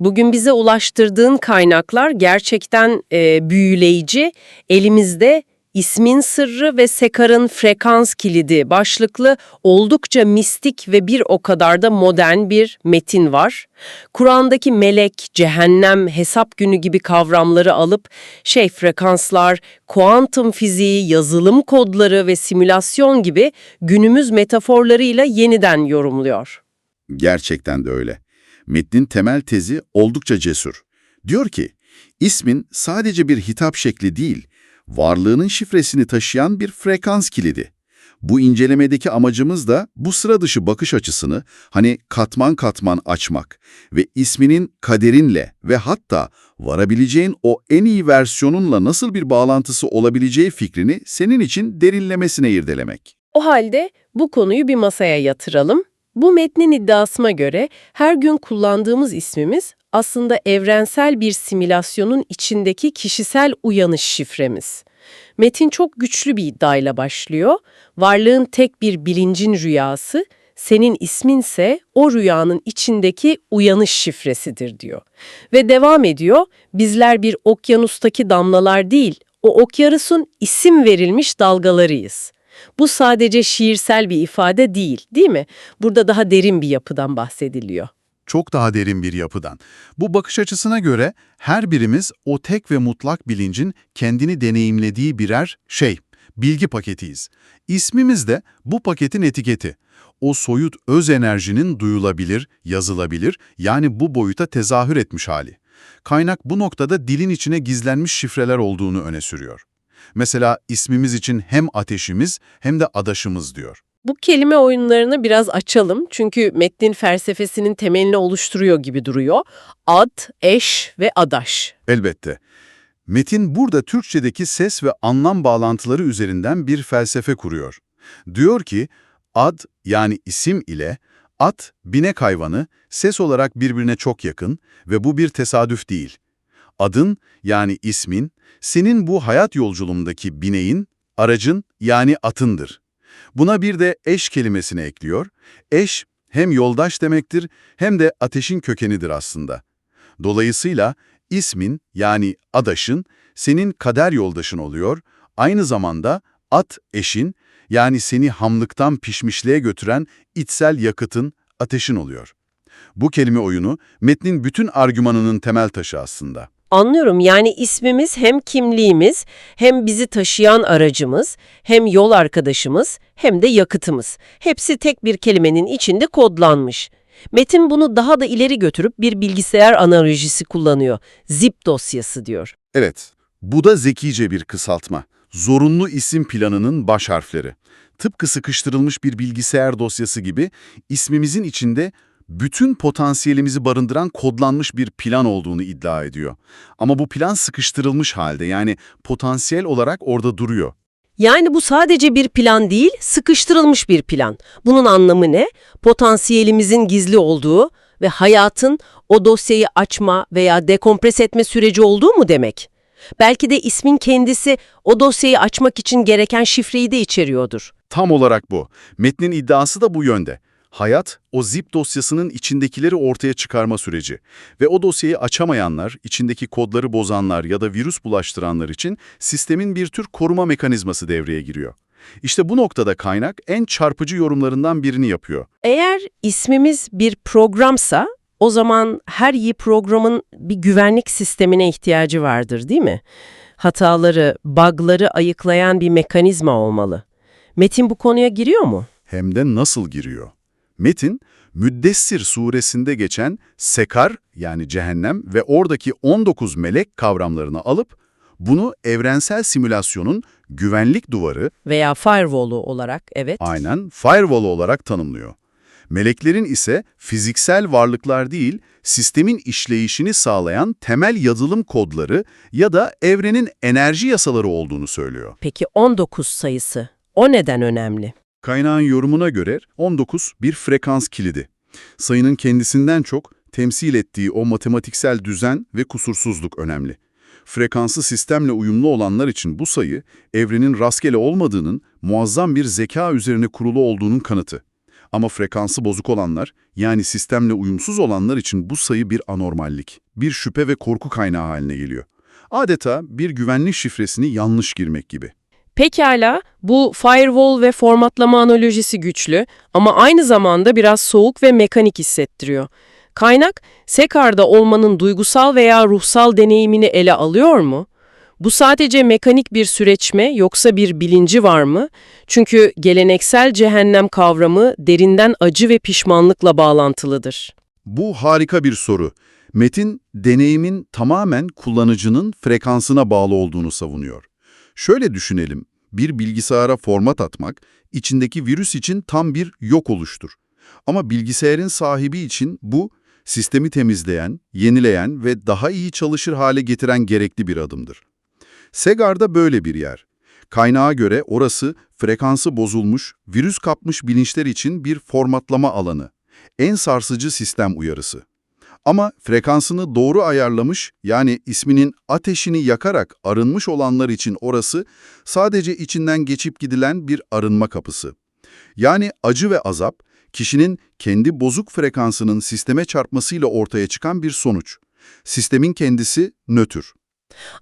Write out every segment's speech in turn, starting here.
Bugün bize ulaştırdığın kaynaklar gerçekten e, büyüleyici. Elimizde ismin sırrı ve Sekar'ın frekans kilidi başlıklı oldukça mistik ve bir o kadar da modern bir metin var. Kur'an'daki melek, cehennem, hesap günü gibi kavramları alıp şey frekanslar, kuantum fiziği, yazılım kodları ve simülasyon gibi günümüz metaforlarıyla yeniden yorumluyor. Gerçekten de öyle. Metnin temel tezi oldukça cesur. Diyor ki, ismin sadece bir hitap şekli değil, varlığının şifresini taşıyan bir frekans kilidi. Bu incelemedeki amacımız da bu sıra dışı bakış açısını hani katman katman açmak ve isminin kaderinle ve hatta varabileceğin o en iyi versiyonunla nasıl bir bağlantısı olabileceği fikrini senin için derinlemesine irdelemek. O halde bu konuyu bir masaya yatıralım. Bu metnin iddiasına göre her gün kullandığımız ismimiz aslında evrensel bir simülasyonun içindeki kişisel uyanış şifremiz. Metin çok güçlü bir iddiayla başlıyor. Varlığın tek bir bilincin rüyası, senin isminse o rüyanın içindeki uyanış şifresidir diyor. Ve devam ediyor, bizler bir okyanustaki damlalar değil, o okyanusun isim verilmiş dalgalarıyız. Bu sadece şiirsel bir ifade değil, değil mi? Burada daha derin bir yapıdan bahsediliyor. çok daha derin bir yapıdan. Bu bakış açısına göre her birimiz o tek ve mutlak bilincin kendini deneyimlediği birer şey, bilgi paketiyiz. İsmimiz de bu paketin etiketi. O soyut öz enerjinin duyulabilir, yazılabilir, yani bu boyuta tezahür etmiş hali. Kaynak bu noktada dilin içine gizlenmiş şifreler olduğunu öne sürüyor. Mesela ismimiz için hem ateşimiz hem de adaşımız diyor. Bu kelime oyunlarını biraz açalım çünkü metnin felsefesinin temelini oluşturuyor gibi duruyor. Ad, eş ve adaş. Elbette. Metin burada Türkçedeki ses ve anlam bağlantıları üzerinden bir felsefe kuruyor. Diyor ki, ad yani isim ile at, binek hayvanı, ses olarak birbirine çok yakın ve bu bir tesadüf değil. Adın yani ismin, senin bu hayat yolculuğundaki bineğin, aracın yani atındır. Buna bir de eş kelimesini ekliyor. Eş hem yoldaş demektir hem de ateşin kökenidir aslında. Dolayısıyla ismin yani adaşın senin kader yoldaşın oluyor, aynı zamanda at eşin yani seni hamlıktan pişmişliğe götüren içsel yakıtın, ateşin oluyor. Bu kelime oyunu metnin bütün argümanının temel taşı aslında. Anlıyorum yani ismimiz hem kimliğimiz, hem bizi taşıyan aracımız, hem yol arkadaşımız, hem de yakıtımız. Hepsi tek bir kelimenin içinde kodlanmış. Metin bunu daha da ileri götürüp bir bilgisayar analojisi kullanıyor. Zip dosyası diyor. Evet, bu da zekice bir kısaltma. Zorunlu isim planının baş harfleri. Tıpkı sıkıştırılmış bir bilgisayar dosyası gibi ismimizin içinde bütün potansiyelimizi barındıran kodlanmış bir plan olduğunu iddia ediyor. Ama bu plan sıkıştırılmış halde yani potansiyel olarak orada duruyor. Yani bu sadece bir plan değil, sıkıştırılmış bir plan. Bunun anlamı ne? Potansiyelimizin gizli olduğu ve hayatın o dosyayı açma veya dekompres etme süreci olduğu mu demek? Belki de ismin kendisi o dosyayı açmak için gereken şifreyi de içeriyordur. Tam olarak bu. Metnin iddiası da bu yönde. Hayat, o zip dosyasının içindekileri ortaya çıkarma süreci ve o dosyayı açamayanlar, içindeki kodları bozanlar ya da virüs bulaştıranlar için sistemin bir tür koruma mekanizması devreye giriyor. İşte bu noktada kaynak en çarpıcı yorumlarından birini yapıyor. Eğer ismimiz bir programsa, o zaman her iyi programın bir güvenlik sistemine ihtiyacı vardır değil mi? Hataları, bug'ları ayıklayan bir mekanizma olmalı. Metin bu konuya giriyor mu? Hem de nasıl giriyor? Metin, Müddessir suresinde geçen Sekar yani cehennem ve oradaki 19 melek kavramlarını alıp bunu evrensel simülasyonun güvenlik duvarı Veya firewall'u olarak, evet. aynen firewall olarak tanımlıyor. Meleklerin ise fiziksel varlıklar değil, sistemin işleyişini sağlayan temel yazılım kodları ya da evrenin enerji yasaları olduğunu söylüyor. Peki 19 sayısı, o neden önemli? Kaynağın yorumuna göre 19 bir frekans kilidi. Sayının kendisinden çok temsil ettiği o matematiksel düzen ve kusursuzluk önemli. Frekansı sistemle uyumlu olanlar için bu sayı, evrenin rastgele olmadığının, muazzam bir zeka üzerine kurulu olduğunun kanıtı. Ama frekansı bozuk olanlar, yani sistemle uyumsuz olanlar için bu sayı bir anormallik, bir şüphe ve korku kaynağı haline geliyor. Adeta bir güvenlik şifresini yanlış girmek gibi. Pekala, bu firewall ve formatlama analojisi güçlü ama aynı zamanda biraz soğuk ve mekanik hissettiriyor. Kaynak, Sekar'da olmanın duygusal veya ruhsal deneyimini ele alıyor mu? Bu sadece mekanik bir süreç mi yoksa bir bilinci var mı? Çünkü geleneksel cehennem kavramı derinden acı ve pişmanlıkla bağlantılıdır. Bu harika bir soru. Metin, deneyimin tamamen kullanıcının frekansına bağlı olduğunu savunuyor. Şöyle düşünelim, bir bilgisayara format atmak, içindeki virüs için tam bir yok oluştur. Ama bilgisayarın sahibi için bu, sistemi temizleyen, yenileyen ve daha iyi çalışır hale getiren gerekli bir adımdır. Segar'da böyle bir yer. Kaynağa göre orası frekansı bozulmuş, virüs kapmış bilinçler için bir formatlama alanı. En sarsıcı sistem uyarısı. Ama frekansını doğru ayarlamış, yani isminin ateşini yakarak arınmış olanlar için orası sadece içinden geçip gidilen bir arınma kapısı. Yani acı ve azap, kişinin kendi bozuk frekansının sisteme çarpmasıyla ortaya çıkan bir sonuç. Sistemin kendisi nötr.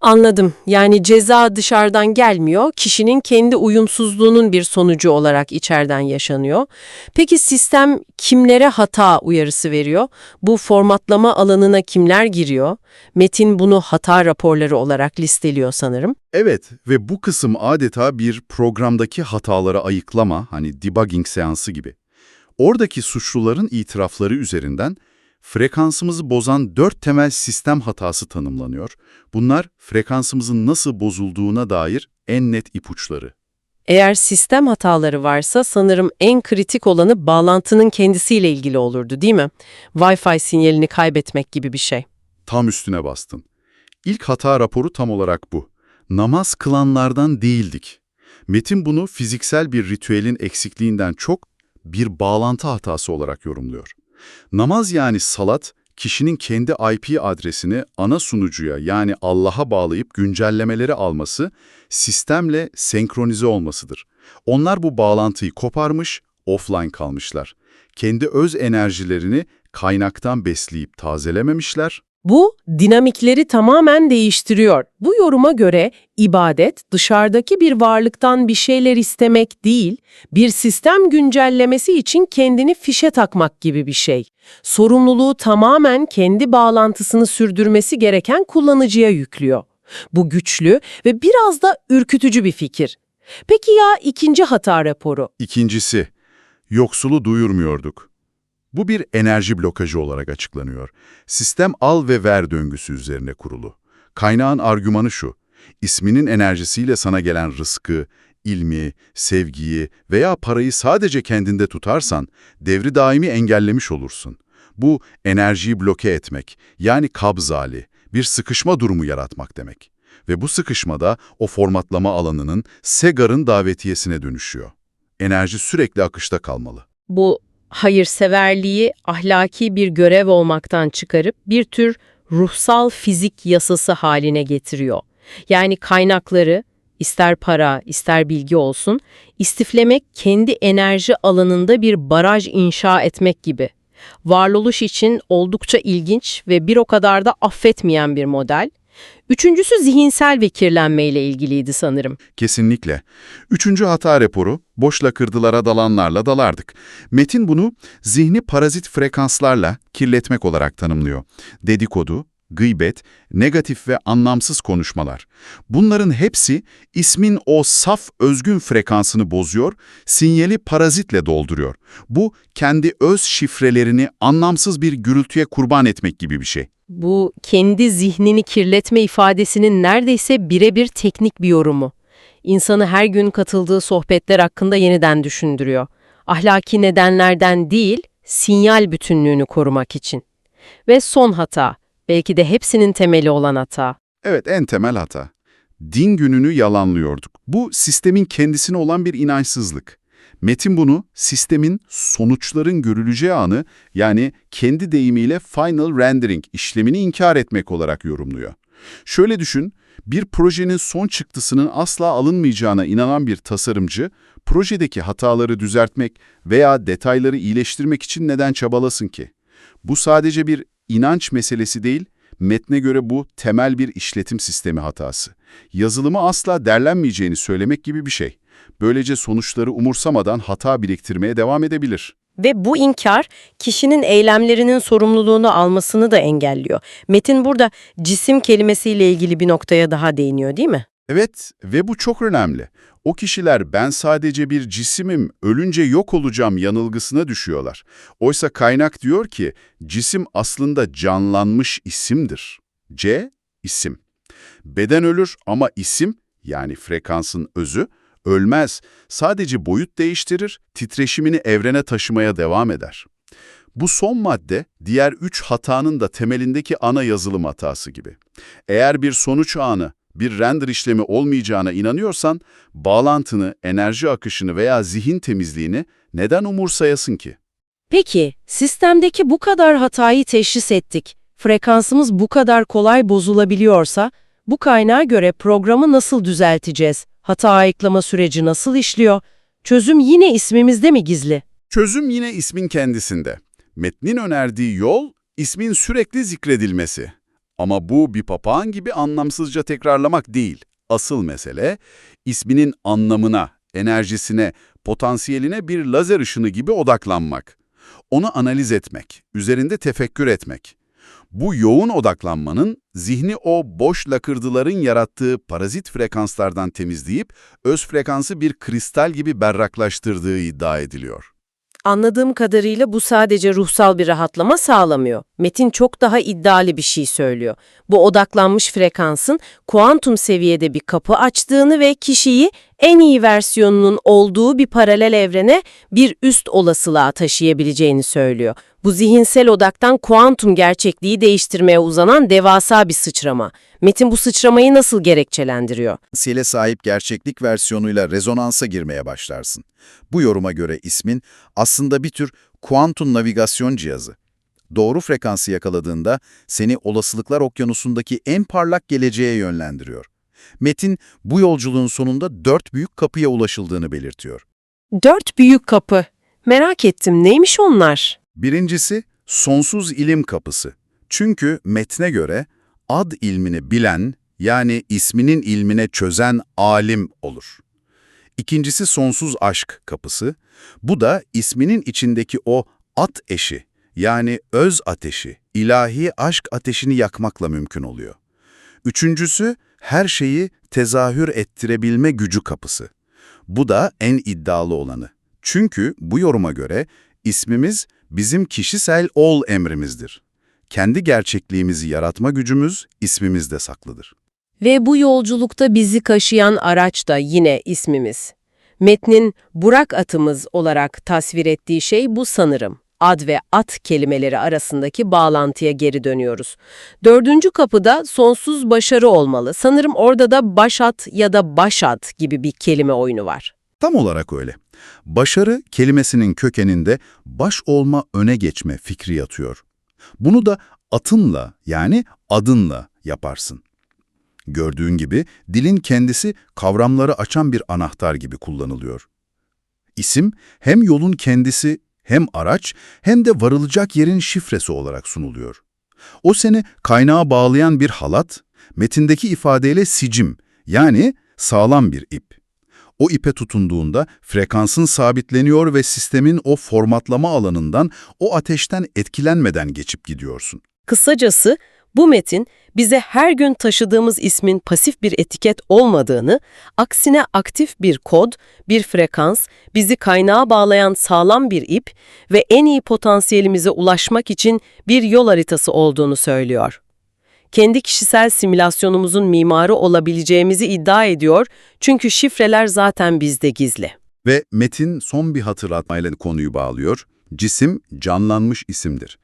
Anladım. Yani ceza dışarıdan gelmiyor, kişinin kendi uyumsuzluğunun bir sonucu olarak içeriden yaşanıyor. Peki sistem kimlere hata uyarısı veriyor? Bu formatlama alanına kimler giriyor? Metin bunu hata raporları olarak listeliyor sanırım. Evet ve bu kısım adeta bir programdaki hataları ayıklama, hani debugging seansı gibi. Oradaki suçluların itirafları üzerinden frekansımızı bozan dört temel sistem hatası tanımlanıyor. Bunlar frekansımızın nasıl bozulduğuna dair en net ipuçları. Eğer sistem hataları varsa sanırım en kritik olanı bağlantının kendisiyle ilgili olurdu değil mi? Wi-Fi sinyalini kaybetmek gibi bir şey. Tam üstüne bastın. İlk hata raporu tam olarak bu. Namaz kılanlardan değildik. Metin bunu fiziksel bir ritüelin eksikliğinden çok bir bağlantı hatası olarak yorumluyor. Namaz yani salat, kişinin kendi IP adresini ana sunucuya yani Allah'a bağlayıp güncellemeleri alması, sistemle senkronize olmasıdır. Onlar bu bağlantıyı koparmış, offline kalmışlar. Kendi öz enerjilerini kaynaktan besleyip tazelememişler, Bu dinamikleri tamamen değiştiriyor. Bu yoruma göre ibadet dışarıdaki bir varlıktan bir şeyler istemek değil, bir sistem güncellemesi için kendini fişe takmak gibi bir şey. Sorumluluğu tamamen kendi bağlantısını sürdürmesi gereken kullanıcıya yüklüyor. Bu güçlü ve biraz da ürkütücü bir fikir. Peki ya ikinci hata raporu? İkincisi, yoksulu duyurmuyorduk. Bu bir enerji blokajı olarak açıklanıyor. Sistem al ve ver döngüsü üzerine kurulu. Kaynağın argümanı şu, isminin enerjisiyle sana gelen rızkı, ilmi, sevgiyi veya parayı sadece kendinde tutarsan devri daimi engellemiş olursun. Bu enerjiyi bloke etmek, yani kabz hali, bir sıkışma durumu yaratmak demek. Ve bu sıkışmada o formatlama alanının Segar'ın davetiyesine dönüşüyor. Enerji sürekli akışta kalmalı. bu hayırseverliği ahlaki bir görev olmaktan çıkarıp bir tür ruhsal fizik yasası haline getiriyor. Yani kaynakları, ister para, ister bilgi olsun, istiflemek kendi enerji alanında bir baraj inşa etmek gibi. Varoluş için oldukça ilginç ve bir o kadar da affetmeyen bir model. Üçüncüsü zihinsel ve kirlenmeyle ilgiliydi sanırım. Kesinlikle. Üçüncü hata raporu, boş lakırdılara dalanlarla dalardık. Metin bunu zihni parazit frekanslarla kirletmek olarak tanımlıyor. Dedikodu, gıybet, negatif ve anlamsız konuşmalar. Bunların hepsi ismin o saf özgün frekansını bozuyor, sinyali parazitle dolduruyor. Bu kendi öz şifrelerini anlamsız bir gürültüye kurban etmek gibi bir şey. Bu kendi zihnini kirletme ifadesinin neredeyse birebir teknik bir yorumu. İnsanı her gün katıldığı sohbetler hakkında yeniden düşündürüyor. Ahlaki nedenlerden değil, sinyal bütünlüğünü korumak için. Ve son hata, belki de hepsinin temeli olan hata. Evet, en temel hata. Din gününü yalanlıyorduk. Bu sistemin kendisine olan bir inançsızlık. Metin bunu sistemin sonuçların görüleceği anı yani kendi deyimiyle final rendering işlemini inkar etmek olarak yorumluyor. Şöyle düşün, bir projenin son çıktısının asla alınmayacağına inanan bir tasarımcı, projedeki hataları düzeltmek veya detayları iyileştirmek için neden çabalasın ki? Bu sadece bir inanç meselesi değil, metne göre bu temel bir işletim sistemi hatası. Yazılımı asla derlenmeyeceğini söylemek gibi bir şey. Böylece sonuçları umursamadan hata biriktirmeye devam edebilir. Ve bu inkar kişinin eylemlerinin sorumluluğunu almasını da engelliyor. Metin burada cisim kelimesiyle ilgili bir noktaya daha değiniyor değil mi? Evet ve bu çok önemli. O kişiler ben sadece bir cisimim, ölünce yok olacağım yanılgısına düşüyorlar. Oysa kaynak diyor ki cisim aslında canlanmış isimdir. C, isim. Beden ölür ama isim, yani frekansın özü, ölmez. Sadece boyut değiştirir, titreşimini evrene taşımaya devam eder. Bu son madde, diğer üç hatanın da temelindeki ana yazılım hatası gibi. Eğer bir sonuç anı, bir render işlemi olmayacağına inanıyorsan, bağlantını, enerji akışını veya zihin temizliğini neden umursayasın ki? Peki, sistemdeki bu kadar hatayı teşhis ettik. Frekansımız bu kadar kolay bozulabiliyorsa, bu kaynağa göre programı nasıl düzelteceğiz? Hata ayıklama süreci nasıl işliyor? Çözüm yine ismimizde mi gizli? Çözüm yine ismin kendisinde. Metnin önerdiği yol, ismin sürekli zikredilmesi. Ama bu bir papağan gibi anlamsızca tekrarlamak değil. Asıl mesele, isminin anlamına, enerjisine, potansiyeline bir lazer ışını gibi odaklanmak. Onu analiz etmek, üzerinde tefekkür etmek. Bu yoğun odaklanmanın zihni o boş lakırdıların yarattığı parazit frekanslardan temizleyip öz frekansı bir kristal gibi berraklaştırdığı iddia ediliyor. Anladığım kadarıyla bu sadece ruhsal bir rahatlama sağlamıyor. Metin çok daha iddialı bir şey söylüyor. Bu odaklanmış frekansın kuantum seviyede bir kapı açtığını ve kişiyi en iyi versiyonunun olduğu bir paralel evrene bir üst olasılığa taşıyabileceğini söylüyor. Bu zihinsel odaktan kuantum gerçekliği değiştirmeye uzanan devasa bir sıçrama. Metin bu sıçramayı nasıl gerekçelendiriyor? potansiyele sahip gerçeklik versiyonuyla rezonansa girmeye başlarsın. Bu yoruma göre ismin aslında bir tür kuantum navigasyon cihazı. Doğru frekansı yakaladığında seni olasılıklar okyanusundaki en parlak geleceğe yönlendiriyor. Metin bu yolculuğun sonunda dört büyük kapıya ulaşıldığını belirtiyor. Dört büyük kapı. Merak ettim neymiş onlar? Birincisi sonsuz ilim kapısı. Çünkü metne göre ad ilmini bilen yani isminin ilmine çözen alim olur. İkincisi sonsuz aşk kapısı. Bu da isminin içindeki o at eşi yani öz ateşi, ilahi aşk ateşini yakmakla mümkün oluyor. Üçüncüsü her şeyi tezahür ettirebilme gücü kapısı. Bu da en iddialı olanı. Çünkü bu yoruma göre ismimiz bizim kişisel ol emrimizdir. Kendi gerçekliğimizi yaratma gücümüz ismimizde saklıdır. Ve bu yolculukta bizi kaşıyan araç da yine ismimiz. Metnin Burak atımız olarak tasvir ettiği şey bu sanırım. Ad ve at kelimeleri arasındaki bağlantıya geri dönüyoruz. Dördüncü kapıda sonsuz başarı olmalı. Sanırım orada da başat ya da başat gibi bir kelime oyunu var. Tam olarak öyle. Başarı kelimesinin kökeninde baş olma öne geçme fikri yatıyor. Bunu da atınla yani adınla yaparsın. Gördüğün gibi dilin kendisi kavramları açan bir anahtar gibi kullanılıyor. İsim hem yolun kendisi hem araç hem de varılacak yerin şifresi olarak sunuluyor. O seni kaynağa bağlayan bir halat, metindeki ifadeyle sicim yani sağlam bir ip. O ipe tutunduğunda frekansın sabitleniyor ve sistemin o formatlama alanından, o ateşten etkilenmeden geçip gidiyorsun. Kısacası bu metin bize her gün taşıdığımız ismin pasif bir etiket olmadığını, aksine aktif bir kod, bir frekans, bizi kaynağa bağlayan sağlam bir ip ve en iyi potansiyelimize ulaşmak için bir yol haritası olduğunu söylüyor. Kendi kişisel simülasyonumuzun mimarı olabileceğimizi iddia ediyor çünkü şifreler zaten bizde gizli. Ve Metin son bir hatırlatmayla konuyu bağlıyor. Cisim canlanmış isimdir.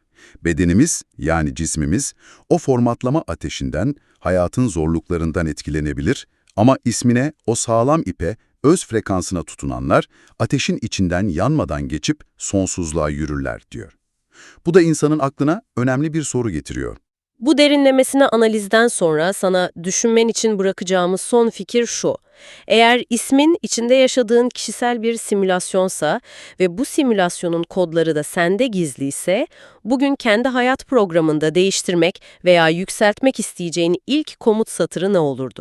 Bedenimiz yani cismimiz o formatlama ateşinden, hayatın zorluklarından etkilenebilir ama ismine, o sağlam ipe, öz frekansına tutunanlar ateşin içinden yanmadan geçip sonsuzluğa yürürler diyor. Bu da insanın aklına önemli bir soru getiriyor. Bu derinlemesine analizden sonra sana düşünmen için bırakacağımız son fikir şu. Eğer ismin içinde yaşadığın kişisel bir simülasyonsa ve bu simülasyonun kodları da sende gizliyse, bugün kendi hayat programında değiştirmek veya yükseltmek isteyeceğin ilk komut satırı ne olurdu?